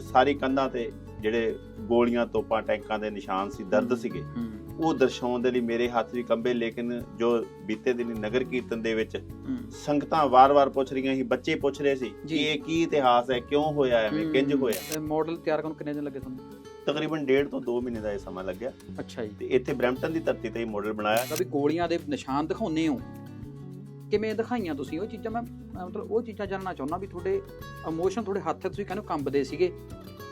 ਸਾਰੀ ਕੰਧਾਂ ਤੇ ਜਿਹੜੇ ਗੋਲੀਆਂ ਤੋਪਾਂ ਟੈਂਕਾਂ ਦੇ ਨਿਸ਼ਾਨ ਸੀ ਦਰਦ ਸੀਗੇ। ਉਹ ਦਰਸਾਉਣ ਦੇ ਲਈ ਮੇਰੇ ਹੱਥ ਵੀ ਕੰਬੇ ਲੇਕਿਨ ਜੋ ਬੀਤੇ ਦਿਨੀ ਨਗਰ ਕੀਰਤਨ ਦੇ ਵਿੱਚ ਸੰਗਤਾਂ ਵਾਰ-ਵਾਰ ਪੁੱਛ ਰਹੀਆਂ ਸੀ ਬੱਚੇ ਪੁੱਛ ਰਹੇ ਸੀ। ਕਿ ਇਹ ਕੀ ਇਤਿਹਾਸ ਹੈ ਕਿਉਂ ਹੋਇਆ ਐਵੇਂ ਕਿੰਜ ਹੋਇਆ? ਮਾਡਲ ਤਿਆਰ ਕਰਨ ਕਿੰਨੇ ਦਿਨ ਲੱਗੇ ਤੁਹਾਨੂੰ? ਤਕਰੀਬਨ ਡੇਢ ਤੋਂ 2 ਮਹੀਨੇ ਦਾ ਇਹ ਸਮਾਂ ਲੱਗਿਆ। ਅੱਛਾ ਜੀ। ਤੇ ਇੱਥੇ ਬ੍ਰੈਂਪਟਨ ਦੀ ਧਰਤੀ ਤੇ ਇਹ ਮਾਡਲ ਬਣਾਇਆ। ਵੀ ਗੋਲੀਆਂ ਦੇ ਨਿਸ਼ਾਨ ਦਿਖਾਉਂਦੇ ਹੋ? ਕਿਵੇਂ ਦਿਖਾਈਆਂ ਤੁਸੀਂ? ਉਹ ਚੀਜ਼ਾਂ ਮੈਂ ਮੈਂ ਮਤਲਬ ਉਹ ਚੀਜ਼ਾਂ ਜਾਣਨਾ ਚਾਹੁੰਦਾ ਵੀ ਤੁਹਾਡੇ ਇਮੋਸ਼ਨ ਤੁਹਾਡੇ ਹੱਥ ਤੁਸੀਂ ਕਹਿੰਦੇ ਕੰਬਦੇ ਸੀਗੇ?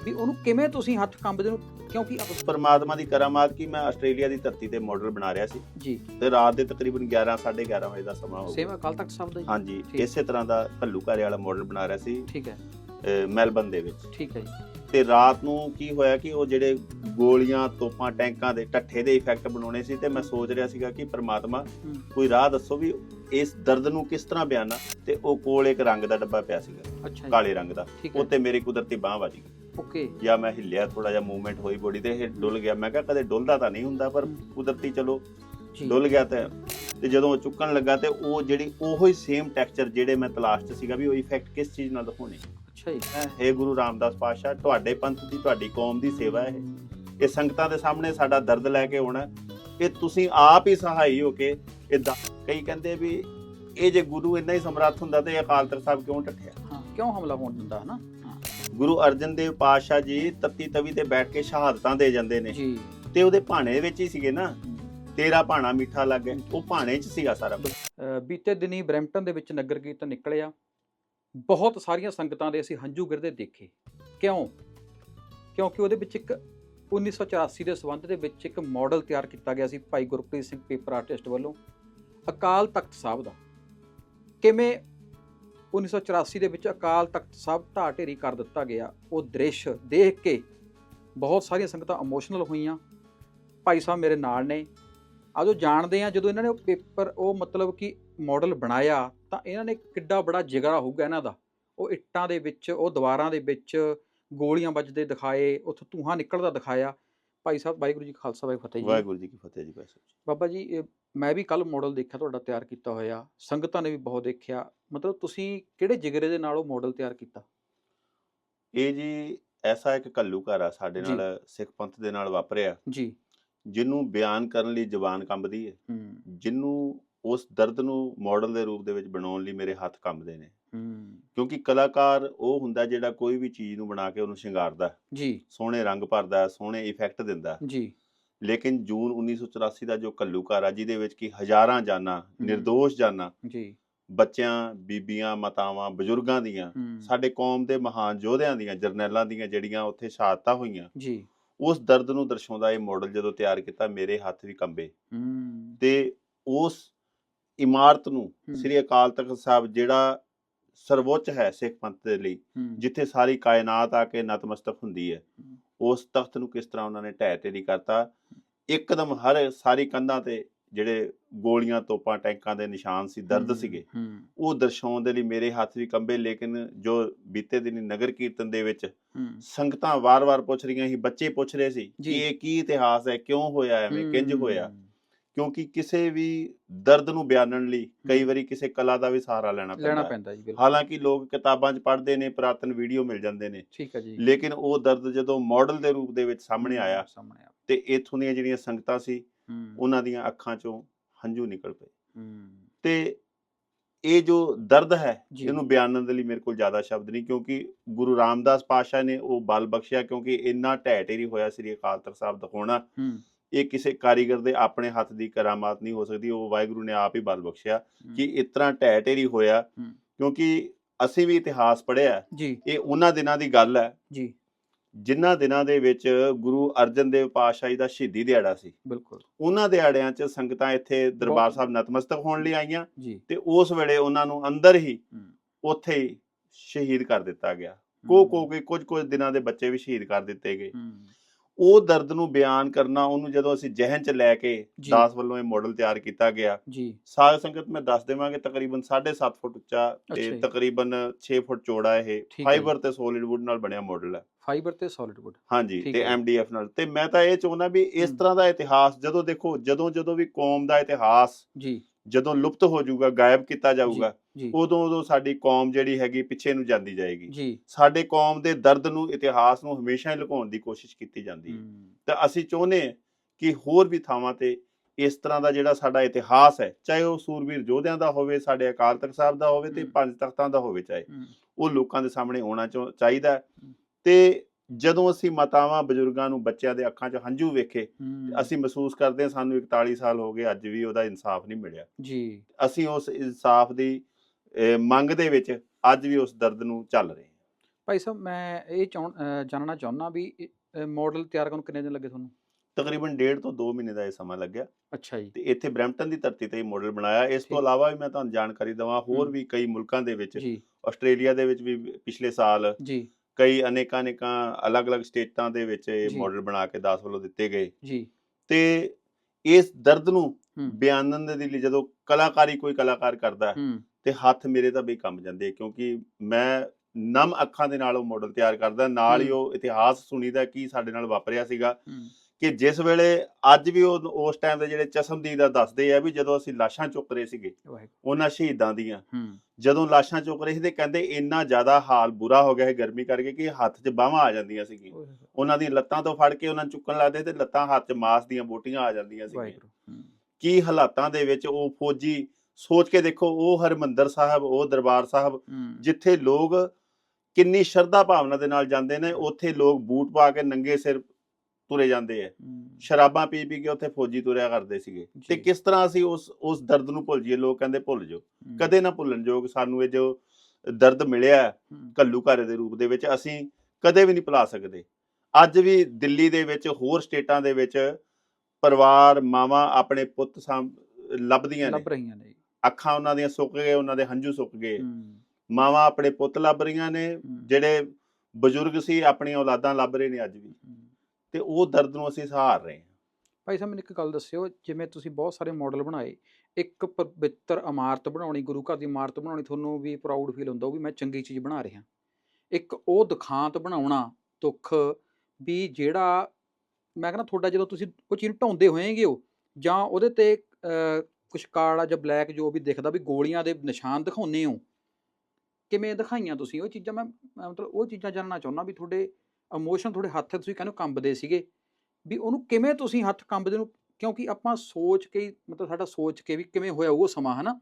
ਵੀ ਉਹਨੂੰ ਕਿਵੇਂ ਤੁਸੀਂ ਹੱਥ ਕੰਬਦੇ ਨੂੰ ਕਿਉਂਕਿ ਪਰਮਾਤਮਾ ਦੀ ਕਰਾਮਾਤ ਕਿ ਮੈਂ ਆਸਟ੍ਰੇਲੀਆ ਦੀ ਧਰਤੀ ਤੇ ਮਾਡਲ ਬਣਾ ਰਿਹਾ ਸੀ। ਜੀ। ਤੇ ਰਾਤ ਦੇ ਤਕਰੀਬਨ 11 11:30 ਵਜੇ ਦਾ ਸਮਾਂ ਹੋ ਗਿਆ। ਸੇਵਾ ਅਕਾਲ ਤਖਤ ਸਾਹਿਬ ਦਾ ਹਾਂਜੀ। ਇਸੇ ਤਰ੍ਹਾਂ ਦਾ ਘੱਲੂ ਘਾਰੇ ਵਾਲਾ ਮਾਡਲ ਬਣਾ ਰਿਹਾ ਸੀ। ਠੀਕ ਹੈ। ਮੈਲਬਨ ਦੇ ਵਿੱਚ। ਠੀਕ ਹੈ ਜੀ। ਤੇ ਰਾਤ ਨੂੰ ਕੀ ਹੋਇਆ ਕਿ ਉਹ ਜਿਹੜੇ ਗੋਲੀਆਂ ਤੋਪਾਂ ਟੈਂਕਾਂ ਦੇ ਠੱਠੇ ਦੇ ਇਫੈਕਟ ਬਣਾਉਣੇ ਸੀ ਤੇ ਮੈਂ ਸੋਚ ਰਿਹਾ ਸੀਗਾ ਕਿ ਪ੍ਰਮਾਤਮਾ। ਕੋਈ ਰਾਹ ਦੱਸੋ ਵੀ ਇਸ ਦਰਦ ਨੂੰ ਕਿਸ ਤਰ੍ਹਾਂ ਬਿਆਨਾ। ਤੇ ਉਹ ਕੋਲ ਇੱਕ ਰੰਗ ਦਾ ਡੱਬਾ ਪਿਆ ਸੀਗਾ ਕਾਲੇ ਰੰਗ ਦਾ। ਠੀਕ ਹੈ। ਉੱਤੇ ਮੇਰੀ ਕੁਦਰਤੀ ਬਾਹ ਵੱਜ ਗਈ। ਓਕੇ। ਜਾਂ ਮੈਂ ਹਿੱਲਿਆ ਥੋੜਾ ਜਿਹਾ ਮੂਵਮੈਂਟ ਹੋਈ ਬੋਡੀ ਤੇ ਇਹ ਡੁੱਲ ਗਿਆ। ਮੈਂ ਕਿਹਾ ਕਦੇ ਡੁੱਲਦਾ ਤਾਂ ਨਹੀਂ ਹੁੰਦਾ ਪਰ। ਕੁਦਰਤੀ ਚਲੋ ਡੁੱਲ ਗਿਆ ਤੇ ਤੇ ਜਦੋਂ ਉਹ ਚੁੱਕਣ ਲੱਗਾ ਤੇ ਉਹ ਜਿਹੜੀ ਉਹੋ ਹੀ ਸੇਮ ਟੈਕਸਚਰ ਜਿਹੜੇ ਮੈਂ ਤਲਾਸ਼ 'ਚ ਸੀਗਾ ਵੀ ਉਹ ਇਫੈਕਟ ਕਿਸ ਚੀਜ਼ ਨਾਲ ਹੋਣੇ। ਅੱਛਾ ਜੀ। ਹੈ ਗੁਰੂ ਰਾਮਦਾਸ ਪਾਤਸ਼ਾਹ ਤੁਹਾਡੇ ਪੰਥ ਦੀ ਤੁਹਾਡੀ ਕੌਮ ਦੀ ਸੇਵਾ ਹੈ ਇਹ। ਸੰਗਤਾਂ ਦੇ ਸਾਹਮਣੇ ਸਾਡਾ ਦਰਦ ਲੈ ਕੇ ਆਉਣਾ ਇਹ ਤੁਸੀਂ ਆਪ ਹੀ ਸਹਾਈ ਹੋ ਕੇ ਇਦਾਂ ਕਈ ਕਹਿੰਦੇ ਵੀ ਇਹ ਜੇ ਗੁਰੂ ਇੰਨਾ ਹੀ ਸਮਰੱਥ ਹੁੰਦਾ ਤੇ ਅਕਾਲ ਤਖਤ ਸਾਹਿਬ ਕਿਉਂ ਟੱਠਿਆ ਹਾਂ ਕਿਉਂ ਹਮਲਾ ਹੋਣ ਦਿੰਦਾ ਹੈ ਨਾ ਹਾਂ। ਗੁਰੂ ਅਰਜਨ ਦੇਵ ਪਾਤਸ਼ਾਹ ਜੀ ਤੱਤੀ ਤਵੀ ਤੇ ਬੈਠ ਕੇ ਸ਼ਹਾਦਤਾਂ ਦੇ ਜਾਂਦੇ ਨੇ। ਜੀ। ਤੇ ਉਹਦੇ ਭਾਣੇ ਵਿੱਚ ਹੀ ਸੀਗੇ ਨਾ। ਤੇਰਾ ਭਾਣਾ ਮਿੱਠਾ ਲੱਗੇ ਉਹ ਭਾਣੇ 'ਚ ਸੀਗਾ ਸਾਰਾ ਬੀਤੇ ਦਿਨੀ ਬਰੈਂਪਟਨ ਦੇ ਵਿੱਚ ਨਗਰ ਕੀਰਤਨ ਨਿਕਲਿਆ। ਬਹੁਤ ਸਾਰੀਆਂ ਸੰਗਤਾਂ ਦੇ ਅਸੀਂ ਹੰਝੂ ਗਿਰਦੇ ਦੇਖੇ। ਕਿਉਂ? ਕਿਉਂਕਿ ਉਹਦੇ ਵਿੱਚ ਇੱਕ 1984 ਦੇ ਸੰਬੰਧ ਦੇ ਵਿੱਚ ਇੱਕ ਮਾਡਲ ਤਿਆਰ ਕੀਤਾ ਗਿਆ ਸੀ ਭਾਈ ਗੁਰਪ੍ਰੀਤ ਸਿੰਘ ਪੇਪਰ ਆਰਟਿਸਟ ਵੱਲੋਂ, ਅਕਾਲ ਤਖਤ ਸਾਹਿਬ ਦਾ। ਕਿਵੇਂ 1984 ਦੇ ਵਿੱਚ ਅਕਾਲ ਤਖਤ ਸਾਹਿਬ ਢਾਹ ਢੇਰੀ ਕਰ ਦਿੱਤਾ ਗਿਆ, ਉਹ ਦ੍ਰਿਸ਼ ਦੇਖ ਕੇ ਬਹੁਤ ਸਾਰੀਆਂ ਸੰਗਤਾਂ ਇਮੋਸ਼ਨਲ ਹੋਈਆਂ। ਭਾਈ ਸਾਹਿਬ ਮੇਰੇ ਨਾਲ ਨੇ ਆਜੋ ਜਾਣਦੇ ਆ ਜਦੋਂ ਇਹਨਾਂ ਨੇ ਉਹ ਪੇਪਰ ਉਹ ਮਤਲਬ ਕਿ ਮਾਡਲ ਬਣਾਇਆ ਤਾਂ ਇਹਨਾਂ ਨੇ ਕਿੱਡਾ ਬੜਾ ਜਿਗਰਾ ਹੋਊਗਾ ਇਹਨਾਂ ਦਾ। ਉਹ ਇੱਟਾਂ ਦੇ ਵਿੱਚ ਉਹ ਦੀਵਾਰਾਂ ਦੇ ਵਿੱਚ ਗੋਲੀਆਂ ਵੱਜਦੇ ਦਿਖਾਏ ਉੱਥੋਂ ਧੂਆਂ ਨਿਕਲਦਾ ਦਿਖਾਇਆ। ਭਾਈ ਸਾਹਿਬ ਵਾਹਿਗੁਰੂ ਜੀ ਖਾਲਸਾ ਵਾਹਿਗੁਰੂ ਫਤਿਹ ਜੀ। ਵਾਹਿਗੁਰੂ ਜੀ ਕੀ ਫਤਿਹ ਜੀ ਪੈਸੇ ਬਾਬਾ ਜੀ ਮੈਂ ਵੀ ਕੱਲ ਮਾਡਲ ਦੇਖਿਆ ਤੁਹਾਡਾ ਤਿਆਰ ਕੀਤਾ ਹੋਇਆ। ਸੰਗਤਾਂ ਨੇ ਵੀ ਬਹੁਤ ਦੇਖਿਆ। ਮਤਲਬ ਤੁਸੀਂ ਕਿਹੜੇ ਜਿਗਰੇ ਦੇ ਨਾਲ ਉਹ ਮਾਡਲ ਤਿਆਰ ਕੀਤਾ? ਇਹ ਜੀ ਐਸਾ ਇੱਕ ਘੱਲੂਘਾਰਾ ਆ ਸਾਡੇ। ਨਾਲ ਸਿੱਖ ਪੰਥ ਦੇ ਨਾਲ ਵਾਪਰਿਆ। ਜੀ। ਜਿਹਨੂੰ ਬਿਆਨ ਕਰਨ ਲਈ ਜ਼ੁਬਾਨ ਕੰਬਦੀ ਹੈ ਜਿਹਨੂੰ ਉਸ ਦਰਦ ਨੂੰ ਮਾਡਲ ਦੇ ਰੂਪ ਦੇ ਵਿੱਚ ਬਣਾਉਣ ਲਈ ਮੇਰੇ ਹੱਥ ਕੰਬਦੇ ਨੇ। ਕਿਉਂਕਿ ਕਲਾਕਾਰ ਉਹ ਹੁੰਦਾ ਜਿਹੜਾ ਕੋਈ ਵੀ ਚੀਜ਼ ਨੂੰ ਬਣਾ ਕੇ ਉਹਨੂੰ ਸ਼ਿੰਗਾਰਦਾ ਜੀ। ਸੋਹਣੇ ਰੰਗ ਭਰਦਾ ਸੋਹਣੇ ਇਫੈਕਟ ਦਿੰਦਾ। ਜੀ। ਲੇਕਿਨ ਜੂਨ 1984 ਦਾ ਜੋ ਘੱਲੂਘਾਰਾ ਜਿਹਦੇ ਵਿੱਚ ਕੀ ਹਜ਼ਾਰਾਂ ਜਾਨਾਂ નિર્ਦੋਸ਼ ਜਾਨਾਂ ਜੀ। ਬੱਚਿਆਂ ਬੀਬੀਆਂ ਮਾਤਾਵਾਂ ਬਜ਼ੁਰਗਾਂ ਦੀਆਂ ਸਾਡੇ ਕੌਮ ਦੇ ਮਹਾਨ ਯੋਧਿਆਂ ਦੀਆਂ ਜਰਨੈਲਾਂ ਦੀਆਂ ਜਿਹੜੀਆਂ ਉੱਥੇ ਸ਼ਹਾਦਤਾਂ ਹੋਈਆਂ ਜੀ। ਉਸ ਦਰਦ ਨੂੰ ਦਰਸਾਉਂਦਾ ਇਹ ਮਾਡਲ ਜਦੋਂ ਤਿਆਰ ਕੀਤਾ ਮੇਰੇ ਹੱਥ ਵੀ ਕੰਬੇ ਤੇ ਉਸ ਇਮਾਰਤ ਨੂੰ। ਸ੍ਰੀ ਅਕਾਲ ਤਖਤ ਸਾਹਿਬ ਜਿਹੜਾ ਸਰਵੋੱਚ ਹੈ ਸਿੱਖ ਪੰਥ ਦੇ ਲਈ ਜਿੱਥੇ ਸਾਰੀ ਕਾਇਨਾਤ ਆ ਕੇ ਨਤਮਸਤਕ ਹੁੰਦੀ ਹੈ। ਉਸ ਤਖਤ ਨੂੰ ਕਿਸ ਤਰ੍ਹਾਂ ਉਹਨਾਂ ਨੇ ਢਹਿ ਢੇਰੀ ਕਰਤਾ ਇੱਕਦਮ ਹਰ ਸਾਰੀ ਕੰਧਾਂ ਤੇ ਜਿਹੜੇ ਗੋਲੀਆਂ ਤੋਪਾਂ ਟੈਂਕਾਂ ਦੇ ਨਿਸ਼ਾਨ ਸੀ ਦਰਦ ਸੀਗੇ ਉਹ ਦਰਸਾਉਣ ਦੇ ਲਈ ਮੇਰੇ ਹੱਥ ਵੀ ਕੰਬੇ ਲੇਕਿਨ ਜੋ ਬੀਤੇ ਦਿਨੀ ਨਗਰ ਕੀਰਤਨ ਦੇ ਵਿੱਚ ਸੰਗਤਾਂ ਵਾਰ-ਵਾਰ ਪੁੱਛ ਰਹੀਆਂ ਸੀ ਬੱਚੇ ਪੁੱਛ ਰਹੇ ਸੀ। ਕਿ ਇਹ ਕੀ ਇਤਿਹਾਸ ਹੈ ਕਿਉਂ ਹੋਇਆ ਐਵੇਂ ਕਿੰਜ ਹੋਇਆ? ਕਿਉਂਕਿ ਕਿਸੇ ਵੀ ਦਰਦ ਨੂੰ ਬਿਆਨਣ ਲਈ ਕਈ। ਵਾਰੀ ਕਿਸੇ ਕਲਾ ਦਾ ਵੀ ਸਹਾਰਾ ਲੈਣਾ ਲੈਣਾ ਪੈਂਦਾ ਹੈ। ਪੈਂਦਾ ਜੀ ਬਿਲਕੁਲ। ਹਾਲਾਂਕਿ ਲੋਕ ਕਿਤਾਬਾਂ 'ਚ ਪੜ੍ਹਦੇ ਨੇ ਪੁਰਾਤਨ ਵੀਡੀਓ ਮਿਲ ਜਾਂਦੇ ਨੇ। ਠੀਕ ਹੈ ਜੀ। ਲੇਕਿਨ ਉਹ ਦਰਦ ਜਦੋਂ ਮਾਡਲ ਦੇ ਰੂਪ ਦੇ ਵਿੱਚ ਸਾਹਮਣੇ ਆਇਆ ਤੇ ਇਥੋਂ ਦੀਆਂ ਜਿਹੜੀਆਂ ਸੰਗਤਾਂ ਸੀ ਉਹਨਾਂ ਦੀਆਂ ਅੱਖਾਂ 'ਚੋਂ ਹੰਝੂ ਨਿਕਲ ਪਏ। ਤੇ ਇਹ ਜੋ ਦਰਦ ਹੈ। ਇਹਨੂੰ ਬਿਆਨਣ ਦੇ ਲਈ ਮੇਰੇ ਕੋਲ ਜ਼ਿਆਦਾ ਸ਼ਬਦ ਨਹੀਂ ਕਿਉਂਕਿ ਗੁਰੂ ਰਾਮਦਾਸ ਪਾਤਸ਼ਾਹ ਨੇ ਉਹ ਬਲ ਬਖਸ਼ਿਆ ਕਿਉਂਕਿ ਇੰਨਾ ਢਹਿ ਢੇਰੀ ਹੋਇਆ ਸ੍ਰੀ ਅਕਾਲ ਤਖਤ ਸਾਹਿਬ ਦਿਖਾਉਣਾ ਇਹ ਕਿਸੇ ਕਾਰੀਗਰ ਦੇ ਆਪਣੇ ਹੱਥ ਦੀ ਕਰਾਮਾਤ ਨਹੀਂ ਹੋ ਸਕਦੀ ਉਹ ਵਾਹਿਗੁਰੂ ਨੇ ਆਪ ਹੀ ਬਲ ਬਖਸ਼ਿਆ ਕਿ ਇਸ ਤਰ੍ਹਾਂ ਢਹਿ ਢੇਰੀ ਹੋਇਆ। ਕਿਉਂਕਿ ਅਸੀਂ ਵੀ ਇਤਿਹਾਸ ਪੜ੍ਹਿਆ ਜੀ। ਇਹ ਉਹਨਾਂ ਦਿਨਾਂ ਦੀ ਗੱਲ ਹੈ। ਜੀ। ਜਿਨ੍ਹਾਂ ਦਿਨਾਂ ਦੇ ਵਿੱਚ ਗੁਰੂ ਅਰਜਨ ਦੇਵ ਪਾਤਸ਼ਾਹ ਦਾ ਸ਼ਹੀਦੀ ਦਿਹਾੜਾ ਸੀ ਬਿਲਕੁਲ। ਉਹਨਾਂ ਦਿਹਾੜਿਆਂ 'ਚ ਸੰਗਤਾਂ ਇੱਥੇ ਦਰਬਾਰ ਸਾਹਿਬ ਨਤਮਸਤਕ ਹੋਣ ਲਈ ਆਈਆਂ ਤੇ ਉਸ ਵੇਲੇ ਉਹਨਾਂ ਨੂੰ ਅੰਦਰ ਹੀ ਉੱਥੇ ਹੀ ਸ਼ਹੀਦ ਕਰ ਦਿੱਤਾ ਗਿਆ। ਕੋ ਕੋ ਕੇ ਕੁਝ ਕੁਝ ਦਿਨਾਂ ਦੇ ਬੱਚੇ ਵੀ ਸ਼ਹੀਦ ਕਰ ਦਿੱਤੇ ਗਏ। ਉਹ ਦਰਦ ਨੂੰ ਬਿਆਨ ਕਰਨਾ ਉਹਨੂੰ ਜਦੋਂ ਅਸੀਂ ਜਹਨ 'ਚ ਲੈ ਕੇ ਜੀ। ਦਾਸ ਵੱਲੋਂ ਇਹ ਮਾਡਲ ਤਿਆਰ ਕੀਤਾ ਗਿਆ ਜੀ ਸਾਧ ਸੰਗਤ ਮੈਂ ਦੱਸ ਦੇਵਾਂਗੇ ਤਕਰੀਬਨ 7.5 ਫੁੱਟ ਉੱਚਾ ਅੱਛਾ ਤੇ ਜੀ। ਤਕਰੀਬਨ 6 ਫੁੱਟ ਚੌੜਾ ਇਹ ਹੈ। ਫਾਈਬਰ ਤੇ ਸੋਲਿਡ ਵੁੱਡ ਨਾਲ ਬਣਿਆ ਮਾਡਲ ਹੈ ਫਾਈਬਰ ਤੇ ਸੋਲਿਡ ਵੁੱਡ ਹਾਂਜੀ ਠੀਕ ਤੇ ਹੈ। ਐਮਡੀਐਫ ਨਾਲ ਤੇ ਮੈਂ ਤਾਂ ਇਹ ਚਾਹੁੰਦਾ ਵੀ ਇਸ ਹੂੰ। ਤਰ੍ਹਾਂ ਦਾ ਇਤਿਹਾਸ ਜਦੋਂ ਦੇਖੋ ਜਦੋਂ ਜਦੋਂ ਵੀ ਕੌਮ ਦਾ ਇਤਿਹਾਸ ਜੀ ਜਦੋਂ ਲੁਪਤ ਹੋ ਜਾਊਗਾ ਗਾਇਬ ਕੀਤਾ ਜਾਊਗਾ ਉਦੋਂ ਉਦੋਂ ਸਾਡੀ ਕੌਮ ਜਿਹੜੀ ਹੈਗੀ ਪਿੱਛੇ ਨੂੰ ਜਾਂਦੀ ਜਾਏਗੀ। ਸਾਡੇ ਕੌਮ ਦੇ ਦਰਦ ਨੂੰ ਇਤਿਹਾਸ ਨੂੰ ਹਮੇਸ਼ਾ ਹੀ ਲੁਕਾਉਣ ਦੀ ਕੋਸ਼ਿਸ਼ ਕੀਤੀ ਜਾਂਦੀ ਹੈ। ਤਾਂ ਅਸੀਂ ਚਾਹੁੰਦੇ ਹਾਂ ਕਿ ਹੋਰ ਵੀ ਥਾਵਾਂ ਤੇ ਇਸ ਤਰ੍ਹਾਂ ਦਾ ਜਿਹੜਾ ਸਾਡਾ ਇਤਿਹਾਸ ਹੈ ਚਾਹੇ ਉਹ ਸੂਰਬੀਰ ਯੋਧਿਆਂ ਦਾ ਹੋਵੇ ਸਾਡੇ ਅਕਾਲ ਤਖਤ ਸਾਹਿਬ ਦਾ ਹੋਵੇ ਤੇ। ਪੰਜ ਤਖਤਾਂ ਦਾ ਹੋਵੇ ਚਾਹੇ ਉਹ ਲੋਕਾਂ ਦੇ ਸਾਹਮਣੇ ਆਉਣਾ ਚਾਹ- ਚਾਹੀਦਾ। ਤੇ ਜਦੋਂ ਅਸੀਂ ਮਾਤਾਵਾਂ ਬਜ਼ੁਰਗਾਂ ਨੂੰ ਬੱਚਿਆਂ ਦੇ ਅੱਖਾਂ 'ਚ ਹੰਝੂ ਵੇਖੇ ਅਸੀਂ ਮਹਿਸੂਸ ਕਰਦੇ ਹਾਂ ਸਾਨੂੰ 41 ਸਾਲ ਹੋ ਗਏ ਅੱਜ ਵੀ ਉਹਦਾ ਇਨਸਾਫ ਨਹੀਂ ਮਿਲਿਆ। ਜੀ। ਅਸੀਂ ਉਸ ਇਨਸਾਫ ਦੀ ਮੰਗ ਦੇ ਵਿੱਚ ਅੱਜ ਵੀ ਉਸ ਦਰਦ ਨੂੰ ਚੱਲ ਰਹੇ ਹਾਂ। ਭਾਈ ਸਾਹਿਬ ਮੈਂ ਇਹ ਜਾਣਨਾ ਚਾਹੁੰਦਾ ਵੀ ਮਾਡਲ ਤਿਆਰ ਕਰਨ ਨੂੰ ਕਿੰਨੇ ਦਿਨ ਲੱਗੇ ਤੁਹਾਨੂੰ? ਤਕਰੀਬਨ ਡੇਢ ਤੋਂ 2 ਮਹੀਨੇ ਦਾ ਇਹ ਸਮਾਂ ਲੱਗਿਆ। ਅੱਛਾ ਜੀ। ਤੇ ਇੱਥੇ ਬ੍ਰੈਂਪਟਨ ਦੀ ਧਰਤੀ ਤੇ ਹੀ ਮਾਡਲ ਬਣਾਇਆ। ਇਸ ਤੋਂ। ਇਲਾਵਾ ਵੀ ਮੈਂ ਤੁਹਾਨੂੰ ਜਾਣਕਾਰੀ ਦਵਾਂ ਹੋਰ। ਵੀ ਕਈ ਮੁਲਕਾਂ ਦੇ ਵਿੱਚ ਜੀ। ਆਸਟ੍ਰੇਲੀਆ ਦੇ ਵਿੱਚ ਵੀ ਪਿਛਲੇ ਸਾਲ ਜੀ। ਕਈ ਅਨੇਕਾਂ ਅਨੇਕਾਂ ਅਲੱਗ-ਅਲੱਗ ਸਟੇਟਾਂ ਦੇ ਵਿੱਚ ਇਹ। ਮਾਡਲ ਬਣਾ ਕੇ ਦਾਸ ਵੱਲੋਂ ਦਿੱਤੇ ਗਏ ਜੀ ਤੇ ਇਸ ਦਰਦ ਨੂੰ। ਬਿਆਨਨ ਦੇ ਲਈ ਜਦੋਂ ਕਲਾਕਾਰੀ ਕੋਈ ਕਲਾਕਾਰ ਕਰਦਾ ਤੇ ਹੱਥ ਮੇਰੇ ਤਾਂ ਬਈ ਕੰਬ ਜਾਂਦੇ ਕਿਉਂਕਿ ਮੈਂ ਨਮ ਅੱਖਾਂ ਦੇ ਨਾਲ ਉਹ ਮਾਡਲ ਤਿਆਰ ਕਰਦਾ ਨਾਲ ਹੀ। ਉਹ ਇਤਿਹਾਸ ਸੁਣੀਦਾ ਕੀ ਸਾਡੇ ਨਾਲ ਵਾਪਰਿਆ ਸੀਗਾ ਕਿ ਜਿਸ ਵੇਲੇ ਅੱਜ ਵੀ ਉਹ ਉਸ ਟਾਈਮ ਦੇ ਜਿਹੜੇ ਚਸ਼ਮਦੀਦ ਦਾ ਦੱਸਦੇ ਆ ਵੀ ਜਦੋਂ ਅਸੀਂ ਲਾਸ਼ਾਂ ਚੁੱਕ ਰਹੇ ਸੀਗੇ ਉਹਨਾਂ ਸ਼ਹੀਦਾਂ ਦੀਆਂ ਜਦੋਂ ਲਾਸ਼ਾਂ ਚੁੱਕ ਰਹੇ ਸੀ ਤੇ ਕਹਿੰਦੇ ਇੰਨਾ ਜ਼ਿਆਦਾ ਹਾਲ ਬੁਰਾ ਹੋ ਗਿਆ ਹੈ ਗਰਮੀ ਕਰਕੇ ਕਿ ਹੱਥ 'ਚ ਬਾਹਾਂ ਆ ਜਾਂਦੀਆਂ ਹੋਏ, ਉਹਨਾਂ ਦੀਆਂ ਲੱਤਾਂ ਤੋਂ ਫੜ ਕੇ ਉਹਨਾਂ ਚੁੱਕਣ ਲੱਗਦੇ ਤੇ ਲੱਤਾਂ ਹੱਥ 'ਚ ਮਾਸ ਦੀਆਂ ਬੋਟੀਆਂ ਆ ਜਾਂਦੀਆਂ ਸੀਗੀਆਂ। ਹੂੰ, ਕੀ ਹਾਲਾਤਾਂ ਦੇ ਵਿੱਚ ਉਹ ਫੌਜੀ ਸੋਚ ਕੇ ਦੇਖੋ ਉਹ ਹਰਮੰਦਰ ਸਾਹਿਬ ਉਹ ਦਰਬਾਰ ਸਾਹਿਬ ਜਿੱਥੇ ਲੋਕ ਕਿੰਨੀ ਸ਼ਰਧਾ ਭਾਵਨਾ ਦੇ ਨਾਲ ਜਾਂਦੇ ਨੇ ਉੱਥੇ ਲੋਕ ਬੂਟ ਪਾ ਕੇ ਨੰਗੇ ਸਿਰ ਤੁਰੇ ਜਾਂਦੇ ਆ। ਸ਼ਰਾਬਾਂ ਪੀ ਪੀ ਕੇ ਉੱਥੇ ਫੌਜੀ ਤੁਰਿਆ ਕਰਦੇ ਸੀਗੇ। ਤੇ। ਕਿਸ ਤਰ੍ਹਾਂ ਅਸੀਂ ਉਸ ਉਸ ਦਰਦ ਨੂੰ ਭੁੱਲ ਜਾਈਏ ਲੋਕ ਕਹਿੰਦੇ ਭੁੱਲ ਜਾਓ। ਕਦੇ ਨਾ ਭੁੱਲਣ ਯੋਗ ਸਾਨੂੰ ਇਹ ਜੋ ਦਰਦ ਮਿਲਿਆ ਘੱਲੂ ਘਾਰੇ ਦੇ ਰੂਪ ਦੇ ਵਿੱਚ ਅਸੀਂ ਕਦੇ ਵੀ ਨਹੀਂ ਭੁਲਾ ਸਕਦੇ। ਅੱਜ ਵੀ ਦਿੱਲੀ ਦੇ ਵਿੱਚ ਹੋਰ ਸਟੇਟਾਂ ਦੇ ਵਿੱਚ ਪਰਿਵਾਰ ਮਾਵਾਂ ਆਪਣੇ ਪੁੱਤ ਲੱਭਦੀਆਂ ਨੇ। ਲੱਭ ਰਹੀਆਂ ਨੇ। ਅੱਖਾਂ ਉਹਨਾਂ ਦੀਆਂ ਸੁੱਕ ਗਏ ਉਹਨਾਂ ਦੇ ਹੰਝੂ ਸੁੱਕ ਗਏ। ਮਾਵਾਂ ਆਪਣੇ ਪੁੱਤ ਲੱਭ ਰਹੀਆਂ ਨੇ ਜਿਹੜੇ ਬਜ਼ੁਰਗ ਸੀ ਆਪਣੀਆਂ ਔਲਾਦਾਂ ਲੱਭ ਰਹੇ ਨੇ ਅੱਜ ਵੀ। ਤੇ ਉਹ ਦਰਦ ਨੂੰ ਅਸੀਂ ਸਹਾਰ ਰਹੇ ਹਾਂ। ਭਾਈ ਸਾਹਿਬ, ਮੈਨੂੰ ਇੱਕ ਗੱਲ ਦੱਸਿਓ, ਜਿਵੇਂ ਤੁਸੀਂ ਬਹੁਤ ਸਾਰੇ ਮਾਡਲ ਬਣਾਏ, ਇੱਕ ਪਵਿੱਤਰ ਇਮਾਰਤ ਬਣਾਉਣੀ, ਗੁਰੂ ਘਰ ਦੀ ਇਮਾਰਤ ਬਣਾਉਣੀ, ਤੁਹਾਨੂੰ ਵੀ ਪ੍ਰਾਊਡ ਫੀਲ ਹੁੰਦਾ ਉਹ ਵੀ ਮੈਂ ਚੰਗੀ ਚੀਜ਼ ਬਣਾ ਰਿਹਾ। ਇੱਕ ਉਹ ਦੁਖਾਂਤ ਬਣਾਉਣਾ ਦੁੱਖ ਵੀ ਜਿਹੜਾ, ਮੈਂ ਕਹਿੰਦਾ ਤੁਹਾਡਾ ਜਦੋਂ ਤੁਸੀਂ ਉਹ ਚੀਜ਼ ਢਾਉਂਦੇ ਹੋਏਗੇ ਹੋ ਜਾਂ ਉਹਦੇ ਤੇ ਕੁਛ ਕਾਲਾ ਜਾਂ ਬਲੈਕ ਜੋ ਵੀ ਦਿਖਦਾ ਵੀ ਗੋਲੀਆਂ ਦੇ ਨਿਸ਼ਾਨ ਦਿਖਾਉਂਦੇ ਹੋ। ਕਿਵੇਂ ਦਿਖਾਈਆਂ ਤੁਸੀਂ ਉਹ ਚੀਜ਼ਾਂ? ਮੈਂ ਮਤਲਬ ਉਹ ਚੀਜ਼ਾਂ ਜਾਣਨਾ ਚਾਹੁੰਦਾ ਵੀ ਤੁਹਾਡੇ ਇਮੋਸ਼ਨ ਤੁਹਾਡੇ ਹੱਥ ਤੁਸੀਂ ਕਹਿੰਦੇ ਹੋ ਕੰਬਦੇ ਸੀਗੇ। ਵੀ ਉਹਨੂੰ ਕਿਵੇਂ ਤੁਸੀਂ ਹੱਥ ਕੰਬਦੇ ਨੂੰ ਕਿਉਂਕਿ ਆਪਾਂ ਸੋਚ ਕੇ ਹੀ, ਮਤਲਬ ਸਾਡਾ ਸੋਚ ਕੇ ਵੀ ਕਿਵੇਂ ਹੋਇਆ ਉਹ ਸਮਾਂ ਹਨਾ?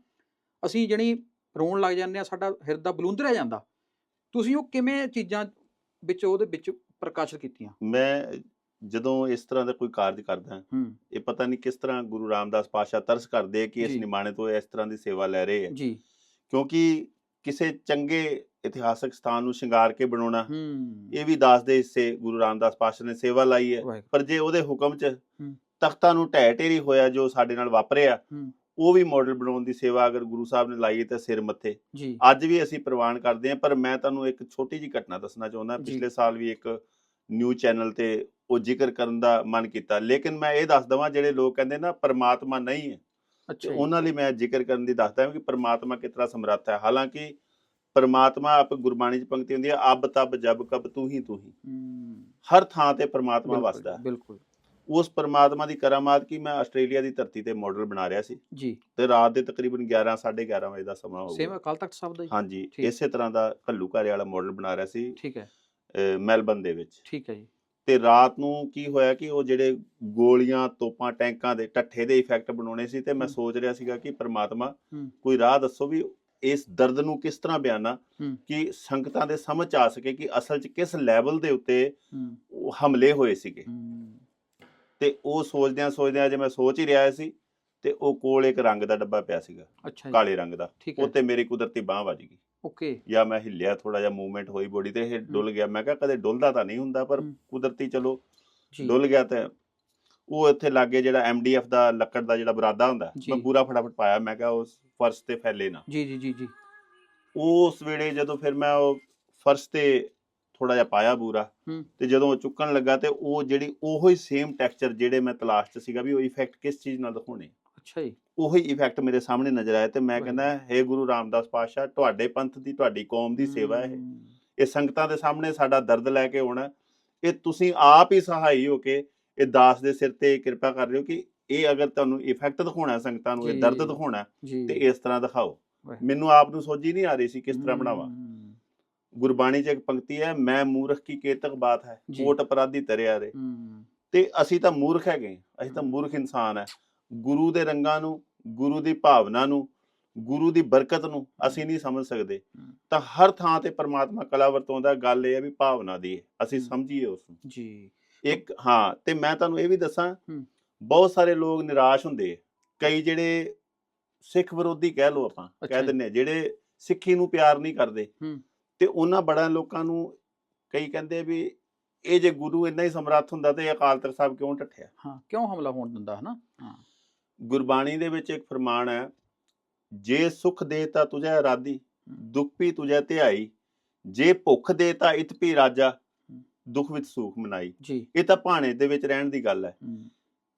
ਅਸੀਂ ਜਣੀ ਰੋਣ ਲੱਗ ਜਾਂਦੇ ਆ ਸਾਡਾ ਹਿਰਦਾ ਬਲੂੰਦਰਿਆ ਜਾਂਦਾ। ਤੁਸੀਂ ਉਹ ਕਿਵੇਂ ਚੀਜ਼ਾਂ ਵਿੱਚ ਉਹਦੇ ਵਿੱਚ ਪ੍ਰਕਾਸ਼ਿਤ ਕੀਤੀਆਂ? ਮੈਂ ਜਦੋਂ ਇਸ ਤਰ੍ਹਾਂ ਦਾ ਕੋਈ ਕਾਰਜ ਕਰਦਾ ਹੂੰ। ਇਹ ਪਤਾ ਨਹੀਂ ਕਿਸ ਤਰ੍ਹਾਂ ਗੁਰੂ ਰਾਮਦਾਸ ਪਾਸ਼ਾ ਤਰਸ ਕਰਦੇ ਕਿ ਇਸ। ਨਿਮਾਣੇ ਤੋਂ ਇਸ ਤਰ੍ਹਾਂ ਦੀ ਸੇਵਾ ਲੈ ਰਹੇ ਆ। ਜੀ। ਕਿਉਂਕਿ ਕਿਸੇ ਚੰਗੇ ਇਤਿਹਾਸਕ ਸਥਾਨ ਨੂੰ ਸ਼ਿੰਗਾਰ ਕੇ ਬਣਾਉਣਾ। ਹੂੰ। ਇਹ ਵੀ ਦਾਸ ਦੇ ਹਿੱਸੇ ਗੁਰੂ ਰਾਮਦਾਸ ਪਾਸ਼ਾ ਨੇ ਸੇਵਾ ਲਾਈ ਹੈ। ਪਰ ਜੇ ਉਹਦੇ ਹੁਕਮ 'ਚ ਹੂੰ। ਤਖਤਾਂ ਨੂੰ ਢਹਿ ਢੇਰੀ ਹੋਇਆ ਜੋ ਸਾਡੇ ਨਾਲ ਵਾਪਰਿਆ ਹੂੰ। ਉਹ ਵੀ ਮਾਡਲ ਬਣਾਉਣ ਦੀ ਸੇਵਾ ਅਗਰ ਗੁਰੂ ਸਾਹਿਬ ਨੇ ਲਾਈ ਹੈ ਤਾਂ ਸਿਰ ਮੱਥੇ। ਅੱਜ ਵੀ ਅਸੀਂ ਪ੍ਰਵਾਨ ਕਰਦੇ ਹਾਂ ਪਰ ਮੈਂ ਤੁਹਾਨੂੰ ਇੱਕ ਛੋਟੀ ਜੀ ਘਟਨਾ ਦੱਸਣਾ ਚਾਹੁੰਦਾ। ਪਿਛਲੇ ਸਾਲ ਵੀ ਇੱਕ ਨਿਊ ਚੈਨਲ ਤੇ ਉਹ ਜ਼ਿਕਰ ਕਰਨ ਦਾ ਮਨ ਕੀਤਾ। ਲੇਕਿਨ ਮੈਂ ਇਹ ਦੱਸ ਦਵਾਂ ਜਿਹੜੇ ਲੋਕ ਕਹਿੰਦੇ ਨਾ ਪਰਮਾਤਮਾ ਨਹੀਂ ਹੈ। ਅੱਛਾ। ਉਹਨਾਂ ਲਈ ਮੈਂ ਜ਼ਿਕਰ ਕਰਨ ਦੀ ਦੱਸਦਾ ਕਿ ਪਰਮਾਤਮਾ ਕਿਤਨਾ ਸਮਰੱਥ ਹੈ। ਹਾਲਾਂਕਿ ਪਰਮਾਤਮਾ ਆਪ ਗੁਰਬਾਣੀ ਚ ਪੰਕਤੀ ਹੁੰਦੀ ਹੈ ਅਬ ਤਬ ਜਬ ਕਬ ਤੂੰ ਹੀ ਤੂੰ ਹੀ। ਹਰ ਥਾਂ ਤੇ ਪਰਮਾਤਮਾ ਵਸਦਾ ਹੈ। ਬਿਲਕੁਲ। ਉਸ ਪਰਮਾਤਮਾ ਦੀ ਕਰਾਮਾਤ ਕੀ? ਮੈਂ ਆਸਟ੍ਰੇਲੀਆ ਦੀ ਧਰਤੀ ਤੇ ਮਾਡਲ ਬਣਾ ਰਿਹਾ ਸੀ। ਜੀ। ਤੇ ਰਾਤ ਦੇ ਤਕਰੀਬਨ 11 11:30 ਵਜੇ ਦਾ ਸਮਾਂ ਸੇਮ ਹੋਊਗਾ ਅਕਾਲ ਤਖਤ ਸਾਹਿਬ ਦਾ ਹਾਂਜੀ। ਇਸੇ ਤਰ੍ਹਾਂ ਦਾ ਘੱਲੂ ਘਾਰੇ ਵਾਲਾ ਮਾਡਲ ਬਣਾ ਰਿਹਾ ਸੀ ਠੀਕ ਹੈ। ਮੈਲਬਨ ਦੇ ਵਿੱਚ। ਠੀਕ ਹੈ ਜੀ। ਤੇ ਰਾਤ ਨੂੰ ਕੀ ਹੋਇਆ ਕਿ ਉਹ ਜਿਹੜੇ ਗੋਲੀਆਂ ਤੋਪਾਂ ਟੈਂਕਾਂ ਦੇ ਟੱਠੇ ਦੇ ਇਫੈਕਟ ਬਣਾਉਣੇ ਸੀ ਤੇ ਮੈਂ। ਸੋਚ ਰਿਹਾ ਸੀਗਾ ਕਿ ਪ੍ਰਮਾਤਮਾ। ਕੋਈ ਰਾਹ ਦੱਸੋ ਵੀ ਇਸ ਦਰਦ ਨੂੰ ਕਿਸ ਤਰ੍ਹਾਂ ਬਿਆਨਾ। ਕਿ ਸੰਗਤਾਂ ਦੇ ਸਮਝ ਆ ਸਕੇ ਕਿ ਅਸਲ 'ਚ ਕਿਸ ਲੈਵਲ ਦੇ ਉੱਤੇ ਹਮਲੇ ਹੋਏ ਸੀਗੇ। ਤੇ ਉਹ ਸੋਚਦਿਆਂ ਸੋਚਦਿਆਂ ਜੇ ਮੈਂ ਸੋਚ ਹੀ ਰਿਹਾ ਸੀ ਤੇ ਉਹ ਕੋਲ ਇੱਕ ਰੰਗ ਦਾ ਡੱਬਾ ਪਿਆ ਸੀਗਾ। ਕਾਲੇ ਰੰਗ ਦਾ। ਉੱਤੇ ਮੇਰੀ ਕੁਦਰਤੀ ਬਾਹ ਵੱਜ ਗਈ। ਓਕੇ। ਜਾਂ ਮੈਂ ਹਿੱਲਿਆ ਥੋੜਾ ਜਿਹਾ ਮੂਵਮੈਂਟ ਹੋਈ ਬੋਡੀ ਤੇ ਇਹ ਡੁੱਲ ਗਿਆ। ਮੈਂ ਕਿਹਾ ਕਦੇ ਡੁੱਲਦਾ ਤਾਂ ਨਹੀਂ ਹੁੰਦਾ ਪਰ। ਕੁਦਰਤੀ ਚਲੋ ਡੁੱਲ ਗਿਆ ਤੇ ਉਹ ਇੱਥੇ ਲਾਗੇ ਜਿਹੜਾ ਐਮਡੀਐਫ ਦਾ ਲੱਕੜ ਦਾ ਜਿਹੜਾ ਬਰਾਦਾ ਹੁੰਦਾ। ਮੈਂ ਪੂਰਾ ਫਟਾਫਟ ਪਾਇਆ ਮੈਂ ਕਿਹਾ ਉਸ ਫਰਸ਼ ਤੇ ਫੈਲੇ ਨਾ ਜੀ ਜੀ ਜੀ ਜੀ ਉਸ ਵੇਲੇ ਜਦੋਂ ਫਿਰ ਮੈਂ ਉਹ ਫਰਸ਼ ਤੇ ਥੋੜਾ ਜਿਹਾ ਪਾਇਆ ਬੂਰਾ। ਤੇ ਜਦੋਂ ਉਹ ਚੁੱਕਣ ਲੱਗਾ ਤੇ ਉਹ ਜਿਹੜੀ ਉਹੋ ਹੀ ਸੇਮ ਟੈਕਸਚਰ ਜਿਹੜੇ ਮੈਂ ਤਲਾਸ਼ 'ਚ ਸੀਗਾ ਵੀ ਉਹ ਇਫੈਕਟ ਕਿਸ ਚੀਜ਼ ਨਾਲ ਦਿਖਾਉਣੇ ਅੱਛਾ ਜੀ ਉਹੀ ਇਫੈਕਟ ਮੇਰੇ ਸਾਹਮਣੇ ਨਜ਼ਰ ਆਇਆ ਤੇ ਮੈਂ। ਕਹਿੰਦਾ ਹੇ ਗੁਰੂ ਰਾਮਦਾਸ ਪਾਤਸ਼ਾਹ ਤੁਹਾਡੇ ਪੰਥ ਦੀ ਤੁਹਾਡੀ ਕੌਮ ਦੀ ਸੇਵਾ। ਹੂੰ, ਇਹ ਸੰਗਤਾਂ ਦੇ ਸਾਹਮਣੇ ਸਾਡਾ ਦਰਦ ਲੈ ਕੇ ਆਉਣਾ ਇਹ ਤੁਸੀਂ ਆਪ ਹੀ ਸਹਾਈ ਹੋ ਕੇ ਇਹ ਦਾਸ ਦੇ ਸਿਰ ਤੇ ਕਿਰਪਾ ਕਰ ਰਹੇ ਹੋ ਕਿ ਇਹ ਅਗਰ ਤੁਹਾਨੂੰ ਇਫੈਕਟ ਦਿਖਾਉਣਾ ਸੰਗਤਾਂ ਨੂੰ ਇਹ। ਦਰਦ ਦਿਖਾਉਣਾ ਤੇ ਇਸ ਤਰ੍ਹਾਂ ਦਿਖਾਓ। ਮੈਨੂੰ ਆਪ ਨੂੰ ਸੋਝੀ ਨਹੀਂ ਆ ਰਹੀ ਸੀ ਕਿਸ ਤਰ੍ਹਾਂ ਬਣਾਵਾਂ। ਗੁਰਬਾਣੀ 'ਚ ਇੱਕ ਪੰਕਤੀ ਹੈ ਮੈਂ ਮੂਰਖ ਕੀ ਕੇਤਕ ਬਾਤ ਹੈ। ਕੋਟ ਅਪਰਾਧੀ ਤਰਿਆ ਰੇ। ਤੇ ਅਸੀਂ ਤਾਂ ਮੂਰਖ ਹੈਗੇ ਅਸੀਂ ਤਾਂ ਮੂਰਖ ਇਨਸਾਨ ਹੈ। ਗੁਰੂ ਦੇ ਰੰਗਾਂ ਨੂੰ ਗੁਰੂ ਦੀ ਭਾਵਨਾ ਨੂੰ ਗੁਰੂ ਦੀ ਬਰਕਤ ਨੂੰ ਅਸੀਂ ਨਹੀਂ ਸਮਝ ਸਕਦੇ। ਤਾਂ ਹਰ ਥਾਂ ਤੇ ਪ੍ਰਮਾਤਮਾ ਕਲਾ ਵਰਤੋਂਦਾ ਗੱਲ ਇਹ ਹੈ ਵੀ ਭਾਵਨਾ ਦੀ ਅਸੀਂ। ਸਮਝੀਏ ਉਸ ਨੂੰ। ਜੀ। ਇੱਕ ਹਾਂ ਤੇ ਮੈਂ ਤੁਹਾਨੂੰ ਇਹ ਵੀ ਦੱਸਾਂ। ਬਹੁਤ ਸਾਰੇ ਲੋਕ ਨਿਰਾਸ਼ ਹੁੰਦੇ ਕਈ ਜਿਹੜੇ ਸਿੱਖ ਵਿਰੋਧੀ ਕਹਿ ਲਓ ਆਪਾਂ ਕਹਿ। ਦਿੰਨੇ ਆ, ਜਿਹੜੇ ਸਿੱਖੀ ਨੂੰ ਪਿਆਰ ਨਹੀਂ ਕਰਦੇ। ਤੇ ਉਹਨਾਂ ਬੜਾ ਲੋਕਾਂ ਨੂੰ ਕਈ ਕਹਿੰਦੇ ਵੀ ਇਹ ਜੇ ਗੁਰੂ ਇੰਨਾ ਹੀ ਸਮਰੱਥ ਹੁੰਦਾ ਤੇ ਅਕਾਲ ਤਖਤ ਸਾਹਿਬ ਕਿਉਂ ਟੱਠਿਆ ਹਾਂ ਕਿਉਂ ਹਮਲਾ ਹੋਣ ਦਿੰਦਾ ਹੈ ਨਾ ਹਾਂ। ਗੁਰਬਾਣੀ ਦੇ ਵਿੱਚ ਇੱਕ ਫਰਮਾਨ ਹੈ ਜੇ ਸੁਖ ਦੇ ਤਾਂ ਤੁਝੈ ਰਾਦੀ ਦੁੱਖ ਵੀ ਤੁਝੈ ਧਿਆਈ ਜੇ ਭੁੱਖ ਦੇ ਤਾਂ ਇਤ ਵੀ ਰਾਜਾ। ਦੁੱਖ ਵਿੱਚ ਸੁਖ ਮਨਾਈ। ਜੀ। ਇਹ ਤਾਂ ਭਾਣੇ ਦੇ ਵਿੱਚ ਰਹਿਣ ਦੀ ਗੱਲ ਹੈ।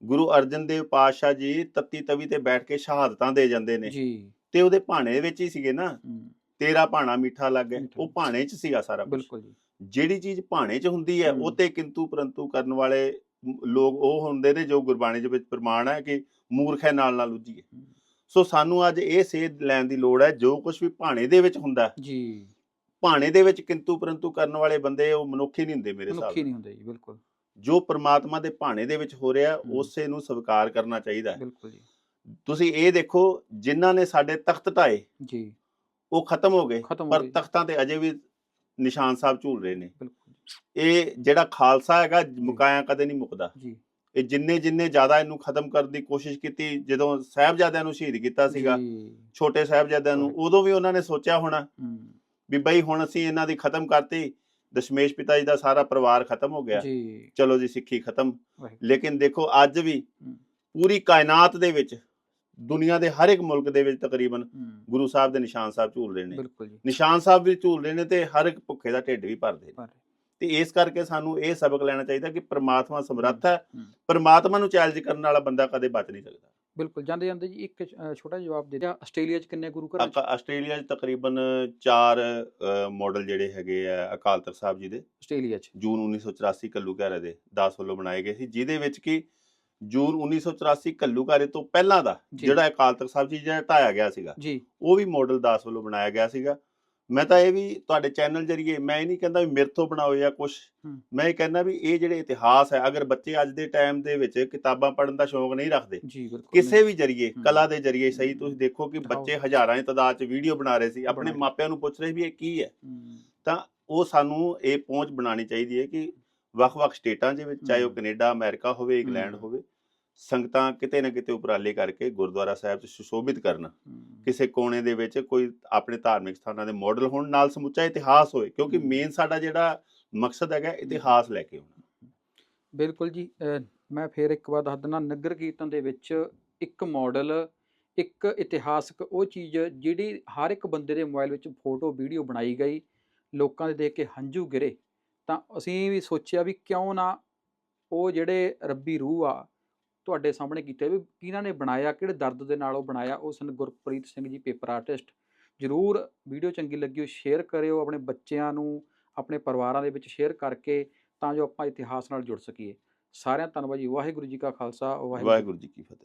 ਗੁਰੂ ਅਰਜਨ ਦੇਵ ਪਾਤਸ਼ਾਹ ਜੀ ਤੱਤੀ ਤਵੀ ਤੇ ਬੈਠ ਕੇ ਸ਼ਹਾਦਤਾਂ ਦੇ ਜਾਂਦੇ ਨੇ। ਜੀ। ਤੇ ਉਹਦੇ ਭਾਣੇ ਵਿੱਚ ਹੀ ਸੀਗੇ ਨਾ। ਤੇਰਾ ਭਾਣਾ ਮਿੱਠਾ ਲੱਗੇ। ਉਹ ਭਾਣੇ 'ਚ ਸੀਗਾ ਸਾਰਾ। ਬਿਲਕੁਲ ਜੀ। ਜਿਹੜੀ ਚੀਜ਼ ਭਾਣੇ 'ਚ ਹੁੰਦੀ ਹੈ। ਉਹ ਤੇ ਕਿੰਤੂ ਪਰੰਤੂ ਕਰਨ ਵਾਲੇ ਲੋਕ ਉਹ ਹੁੰਦੇ ਨੇ ਜੋ ਗੁਰਬਾਣੀ ਦੇ ਵਿੱਚ ਪ੍ਰਮਾਣ ਹੈ ਕਿ ਮੂਰਖ ਹੈ ਨਾਲ ਨਾਲ ਉਜੀਏ ਸੋ ਸਾਨੂੰ ਅੱਜ ਇਹ ਸੇਧ ਲੈਣ ਦੀ ਲੋੜ ਹੈ ਜੋ ਕੁਝ ਵੀ ਭਾਣੇ ਦੇ ਵਿੱਚ ਹੁੰਦਾ ਜੀ। ਭਾਣੇ ਦੇ ਵਿੱਚ ਕਿੰਤੂ ਪਰੰਤੂ ਕਰਨ ਵਾਲੇ ਬੰਦੇ ਉਹ ਮਨੁੱਖੀ ਨਹੀਂ ਹੁੰਦੇ ਮੇਰੇ ਹਿਸਾਬ ਮਨੁੱਖੀ ਨਾਲ। ਨਹੀਂ ਹੁੰਦੇ ਜੀ ਬਿਲਕੁਲ। ਜੋ ਪ੍ਰਮਾਤਮਾ ਦੇ ਭਾਣੇ ਦੇ ਵਿੱਚ ਹੋ ਰਿਹਾ। ਉਸੇ ਨੂੰ ਸਵੀਕਾਰ ਕਰਨਾ ਚਾਹੀਦਾ ਹੈ। ਬਿਲਕੁਲ ਜੀ। ਤੁਸੀਂ ਇਹ ਦੇਖੋ ਜਿਨ੍ਹਾਂ ਨੇ ਸਾਡੇ ਤਖਤ ਢਾਏ ਜੀ। ਉਹ ਖਤਮ ਹੋ ਗਏ ਖਤਮ ਹੋ ਪਰ ਗਏ। ਤਖਤਾਂ ਤੇ ਅਜੇ ਵੀ ਨਿਸ਼ਾਨ ਸਾਹਿਬ ਝੂਲ ਰਹੇ ਨੇ। ਬਿਲਕੁਲ ਇਹ ਜਿਹੜਾ ਖਾਲਸਾ ਹੈਗਾ ਮੁਕਾਇਆ ਕਦੇ ਨਹੀਂ ਮੁੱਕਦਾ। ਜੀ। ਇਹ ਜਿੰਨੇ ਜਿੰਨੇ ਜ਼ਿਆਦਾ ਇਹਨੂੰ ਖਤਮ ਕਰਨ ਦੀ ਕੋਸ਼ਿਸ਼ ਕੀਤੀ ਜਦੋਂ ਸਾਹਿਬਜ਼ਾਦਿਆਂ ਨੂੰ ਸ਼ਹੀਦ ਕੀਤਾ ਸੀਗਾ ਜੀ। ਛੋਟੇ ਸਾਹਿਬਜ਼ਾਦਿਆਂ ਨੂੰ। ਉਦੋਂ ਵੀ ਉਹਨਾਂ ਨੇ ਸੋਚਿਆ ਹੋਣਾ ਹਮ, ਵੀ ਬਈ ਹੁਣ ਅਸੀਂ ਇਹਨਾਂ ਦੀ ਖਤਮ ਕਰਤੀ ਦਸ਼ਮੇਸ਼ ਪਿਤਾ ਜੀ ਦਾ ਸਾਰਾ ਪਰਿਵਾਰ ਖਤਮ ਹੋ ਗਿਆ। ਜੀ। ਚਲੋ ਜੀ ਸਿੱਖੀ ਖਤਮ। ਲੇਕਿਨ ਦੇਖੋ ਅੱਜ ਵੀ। ਪੂਰੀ ਕਾਇਨਾਤ ਦੇ ਵਿੱਚ ਦੁਨੀਆ ਦੇ ਹਰ ਇੱਕ ਮੁਲਕ ਦੇ ਵਿੱਚ ਤਕਰੀਬਨ ਗੁਰੂ ਸਾਹਿਬ ਦੇ ਨਿਸ਼ਾਨ ਸਾਹਿਬ ਝੂਲ ਰਹੇ ਨੇ। ਨਿਸ਼ਾਨ ਸਾਹਿਬ ਵੀ ਝੂਲ ਰਹੇ ਨੇ ਤੇ ਹਰ ਇੱਕ ਭੁੱਖੇ ਦਾ ਢਿੱਡ ਵੀ ਭਰਦੇ ਨੇ। ਤੇ ਇਸ ਕਰਕੇ ਸਾਨੂੰ ਇਹ ਸਬਕ ਲੈਣਾ ਚਾਹੀਦਾ ਕਿ ਪ੍ਰਮਾਤਮਾ ਸਮਰੱਥ ਹੈ। ਪ੍ਰਮਾਤਮਾ ਨੂੰ ਚੈਲੰਜ ਕਰਨ ਵਾਲਾ ਬੰਦਾ ਕਦੇ ਬਚ ਨਹੀਂ ਸਕਦਾ। ਬਿਲਕੁਲ ਜਾਂਦੇ ਜਾਂਦੇ ਜੀ ਇੱਕ ਛੋਟਾ ਜਿਹਾ ਜਵਾਬ ਦੇ ਦਿਆ ਆਸਟ੍ਰੇਲੀਆ 'ਚ ਕਿੰਨੇ ਗੁਰੂ ਘਰ ਆਸਟ੍ਰੇਲੀਆ 'ਚ ਤਕਰੀਬਨ 4 ਮਾਡਲ ਜਿਹੜੇ ਹੈਗੇ ਆ ਅਕਾਲ ਤਖਤ ਸਾਹਿਬ ਜੀ ਦੇ। ਆਸਟ੍ਰੇਲੀਆ 'ਚ। ਜੂਨ 1984 ਘੱਲੂਘਾਰੇ ਦੇ 10 ਵੱਲੋਂ ਬਣਾਏ ਗਏ ਸੀ ਜਿਹਦੇ ਵਿੱਚ ਕਿ ਜੂਨ 1984 ਘੱਲੂਘਾਰੇ ਤੋਂ ਪਹਿਲਾਂ ਦਾ। ਜਿਹੜਾ ਅਕਾਲ ਤਖਤ ਸਾਹਿਬ ਜੀ ਜਿਹੜਾ ਢਾਇਆ ਗਿਆ ਸੀਗਾ ਜੀ। ਉਹ ਵੀ ਮਾਡਲ 10 ਵੱਲੋਂ ਬਣਾਇਆ ਗਿਆ ਸੀਗਾ। ਮੈਂ ਤਾਂ ਇਹ ਵੀ ਤੁਹਾਡੇ ਚੈਨਲ ਜਰੀਏ ਮੈਂ ਇਹ ਨਹੀਂ ਕਹਿੰਦਾ ਵੀ ਮੇਰੇ ਤੋਂ ਬਣਾਓ ਜਾਂ ਕੁਝ। ਮੈਂ ਇਹ ਕਹਿੰਦਾ ਵੀ ਇਹ ਜਿਹੜੇ ਇਤਿਹਾਸ ਹੈ ਅਗਰ ਬੱਚੇ ਅੱਜ ਦੇ ਟਾਈਮ ਦੇ ਵਿੱਚ ਕਿਤਾਬਾਂ ਪੜ੍ਹਨ ਦਾ ਸ਼ੌਂਕ ਨਹੀਂ ਰੱਖਦੇ ਕਿਸੇ ਵੀ ਜਰੀਏ। ਕਲਾ ਦੇ ਜਰੀਏ ਸਹੀ ਤੁਸੀਂ ਦੇਖੋ ਕਿ। ਬੱਚੇ ਹਜ਼ਾਰਾਂ ਦੀ ਤਾਦਾਦ 'ਚ ਵੀਡੀਓ ਬਣਾ ਰਹੇ ਸੀ ਆਪਣੇ। ਮਾਪਿਆਂ ਨੂੰ ਪੁੱਛ ਰਹੇ ਵੀ ਇਹ ਕੀ ਹੈ ਤਾਂ ਉਹ ਸਾਨੂੰ ਇਹ ਪਹੁੰਚ ਬਣਾਉਣੀ ਚਾਹੀਦੀ ਹੈ ਕਿ ਵੱਖ-ਵੱਖ ਸਟੇਟਾਂ ਦੇ ਵਿੱਚ ਚਾਹੇ ਉਹ। ਕੈਨੇਡਾ ਅਮਰੀਕਾ ਹੋਵੇ ਇੰਗਲੈਂਡ। ਹੋਵੇ ਸੰਗਤਾਂ ਕਿਤੇ ਨਾ ਕਿਤੇ ਉਪਰਾਲੇ ਕਰਕੇ ਗੁਰਦੁਆਰਾ ਸਾਹਿਬ 'ਚ ਸੁਸ਼ੋਭਿਤ ਕਰਨ। ਕਿਸੇ ਕੋਨੇ ਦੇ ਵਿੱਚ ਕੋਈ ਆਪਣੇ ਧਾਰਮਿਕ ਸਥਾਨਾਂ ਦੇ ਮਾਡਲ ਹੋਣ ਨਾਲ ਸਮੁੱਚਾ ਇਤਿਹਾਸ ਹੋਏ ਕਿਉਂਕਿ। ਮੇਨ ਸਾਡਾ ਜਿਹੜਾ ਮਕਸਦ ਹੈਗਾ ਇਤਿਹਾਸ ਲੈ ਕੇ ਆਉਣਾ। ਬਿਲਕੁਲ ਜੀ ਮੈਂ ਫੇਰ ਇੱਕ ਵਾਰ ਦੱਸ ਦਿੰਦਾ ਨਗਰ ਕੀਰਤਨ ਦੇ ਵਿੱਚ ਇੱਕ ਮਾਡਲ ਇੱਕ ਇਤਿਹਾਸਕ ਉਹ ਚੀਜ਼ ਜਿਹੜੀ ਹਰ ਇੱਕ ਬੰਦੇ ਦੇ ਮੋਬਾਈਲ ਵਿੱਚ ਫੋਟੋ ਵੀਡੀਓ ਬਣਾਈ ਗਈ ਲੋਕਾਂ ਦੇ ਦੇਖ ਕੇ ਹੰਝੂ ਗਿਰੇ ਤਾਂ ਅਸੀਂ ਵੀ ਸੋਚਿਆ ਵੀ ਕਿਉਂ ਨਾ ਉਹ ਜਿਹੜੇ ਰੱਬੀ ਰੂਹ ਆ ਤੁਹਾਡੇ ਸਾਹਮਣੇ ਕੀਤੇ ਵੀ ਕਿਹਨਾਂ ਨੇ ਬਣਾਇਆ, ਕਿਹੜੇ ਦਰਦ ਦੇ ਨਾਲ ਉਹ ਬਣਾਇਆ, ਉਹ ਸਨ ਗੁਰਪ੍ਰੀਤ ਸਿੰਘ ਜੀ, ਪੇਪਰ ਆਰਟਿਸਟ। ਜਰੂਰ ਵੀਡੀਓ ਚੰਗੀ ਲੱਗੀ ਹੋ ਸ਼ੇਅਰ ਕਰਿਓ ਆਪਣੇ ਬੱਚਿਆਂ ਨੂੰ, ਆਪਣੇ ਪਰਿਵਾਰਾਂ ਦੇ ਵਿੱਚ ਸ਼ੇਅਰ ਕਰਕੇ, ਤਾਂ ਜੋ ਆਪਾਂ ਇਤਿਹਾਸ ਨਾਲ ਜੁੜ ਸਕੀਏ। ਸਾਰਿਆਂ ਧੰਨਵਾਦ ਜੀ। ਵਾਹਿਗੁਰੂ ਜੀ ਕਾ ਖਾਲਸਾ, ਵਾਹਿਗੁਰੂ ਵਾਹਿਗੁਰੂ ਜੀ ਕੀ ਫਤਿਹ।